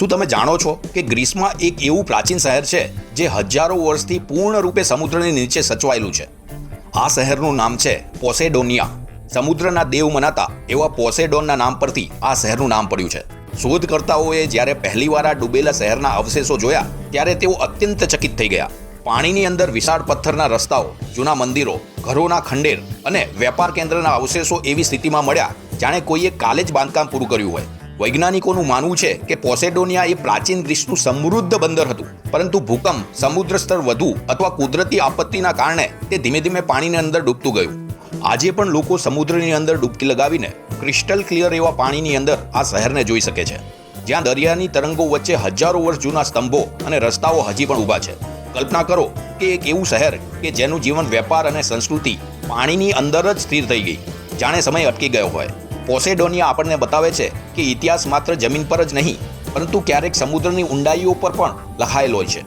શું તમે જાણો છો કે ગ્રીસમાં એક એવું પ્રાચીન શહેર છે જે હજારો વર્ષથી પૂર્ણ રૂપે સમુદ્રની નીચે સચવાયેલું છે? આ શહેરનું નામ છે પોસેડોનિયા. સમુદ્રના દેવ મનાતા એવા પોસેડોનના નામ પરથી આ શહેરનું નામ પડ્યું છે. શોધકર્તાઓએ જ્યારે પહેલીવાર આ ડૂબેલા શહેરના અવશેષો જોયા, ત્યારે તેઓ અત્યંત ચકિત થઈ ગયા. પાણીની અંદર વિશાળ પથ્થરના રસ્તાઓ, જૂના મંદિરો, ઘરોના ખંડેર અને વેપાર કેન્દ્રના અવશેષો એવી સ્થિતિમાં મળ્યા, જાણે કોઈએ કાલે જ બાંધકામ પૂરું કર્યું હોય. વૈજ્ઞાનિકોનું માનવું છે કે પોસેડોનિયા એ પ્રાચીન ગ્રીસનું સમૃદ્ધ બંદર હતું. પરંતુ ભૂકંપ, સમુદ્ર સ્તર વધુ અથવા કુદરતી આપત્તિના કારણે તે ધીમે ધીમે પાણીની અંદર ડૂબતું ગયું. આજે પણ લોકો સમુદ્રની અંદર ડૂબકી લગાવીને ક્રિસ્ટલ ક્લિયર એવા પાણીની અંદર આ શહેરને જોઈ શકે છે. જ્યાં દરિયાની તરંગો વચ્ચે હજારો વર્ષ જૂના સ્તંભો અને રસ્તાઓ હજી પણ ઊભા છે. કલ્પના કરો કે એક એવું શહેર કે જેનું જીવન વેપાર અને સંસ્કૃતિ પાણીની અંદર જ સ્થિર થઈ ગઈ. જાણે સમય અટકી ગયો હોય. પોસેડોનિયા આપણને બતાવે છે કે ઇતિહાસ માત્ર જમીન પર જ નહીં, પરંતુ ક્યારેક સમુદ્રની ઊંડાઈઓ પર પણ લખાયેલો છે.